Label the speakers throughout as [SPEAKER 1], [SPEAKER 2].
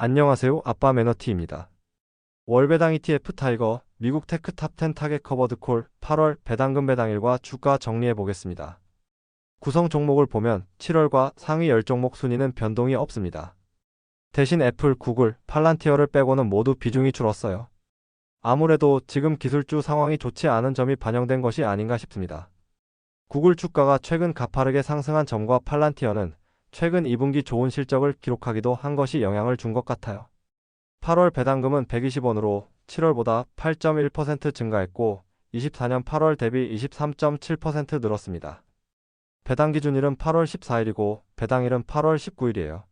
[SPEAKER 1] 안녕하세요. 아빠 매너티입니다. 월배당 ETF 타이거 미국 테크 탑10 타겟 커버드 콜 8월 배당금 배당일과 주가 정리해 보겠습니다. 구성 종목을 보면 7월과 상위 10종목 순위는 변동이 없습니다. 대신 애플, 구글, 팔란티어를 빼고는 모두 비중이 줄었어요. 아무래도 지금 기술주 상황이 좋지 않은 점이 반영된 것이 아닌가 싶습니다. 구글 주가가 최근 가파르게 상승한 점과 팔란티어는 최근 2분기 좋은 실적을 기록하기도 한 것이 영향을 준 것 같아요. 8월 배당금은 120원으로 7월보다 8.1% 증가했고 24년 8월 대비 23.7% 늘었습니다. 배당 기준일은 8월 14일이고 배당일은 8월 19일이에요.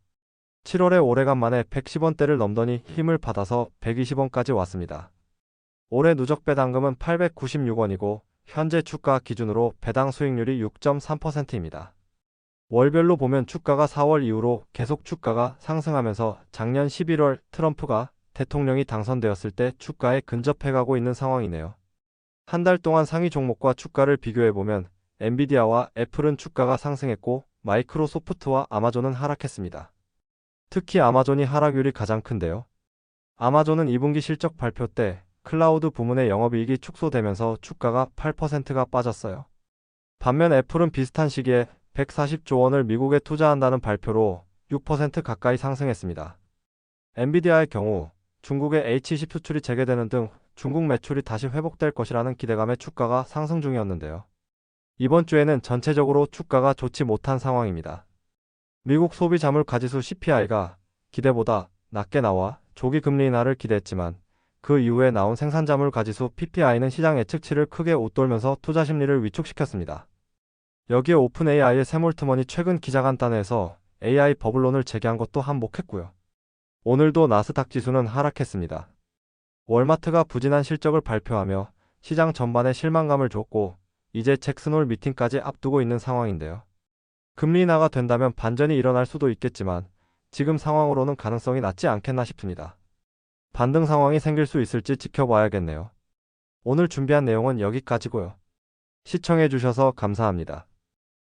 [SPEAKER 1] 7월에 오래간 만에 110원대를 넘더니 힘을 받아서 120원까지 왔습니다. 올해 누적 배당금은 896원이고 현재 주가 기준으로 배당 수익률이 6.3%입니다. 월별로 보면 주가가 4월 이후로 계속 주가가 상승하면서 작년 11월 트럼프가 대통령이 당선되었을 때 주가에 근접해가고 있는 상황이네요. 한 달 동안 상위 종목과 주가를 비교해보면 엔비디아와 애플은 주가가 상승했고 마이크로소프트와 아마존은 하락했습니다. 특히 아마존이 하락률이 가장 큰데요. 아마존은 2분기 실적 발표 때 클라우드 부문의 영업이익이 축소되면서 주가가 8%가 빠졌어요. 반면 애플은 비슷한 시기에 140조 원을 미국에 투자한다는 발표로 6% 가까이 상승했습니다. 엔비디아의 경우 중국의 H10 수출이 재개되는 등 중국 매출이 다시 회복될 것이라는 기대감에 주가가 상승 중이었는데요. 이번 주에는 전체적으로 주가가 좋지 못한 상황입니다. 미국 소비 자물 가지수 CPI가 기대보다 낮게 나와 조기 금리 인하를 기대했지만 그 이후에 나온 생산 자물 가지수 PPI는 시장 예측치를 크게 웃돌면서 투자 심리를 위축시켰습니다. 여기에 오픈 AI의 세몰트먼이 최근 기자간단회에서 AI 버블론을 제기한 것도 한몫했고요. 오늘도 나스닥 지수는 하락했습니다. 월마트가 부진한 실적을 발표하며 시장 전반에 실망감을 줬고 이제 잭슨홀 미팅까지 앞두고 있는 상황인데요. 금리 인하가 된다면 반전이 일어날 수도 있겠지만 지금 상황으로는 가능성이 낮지 않겠나 싶습니다. 반등 상황이 생길 수 있을지 지켜봐야겠네요. 오늘 준비한 내용은 여기까지고요. 시청해주셔서 감사합니다.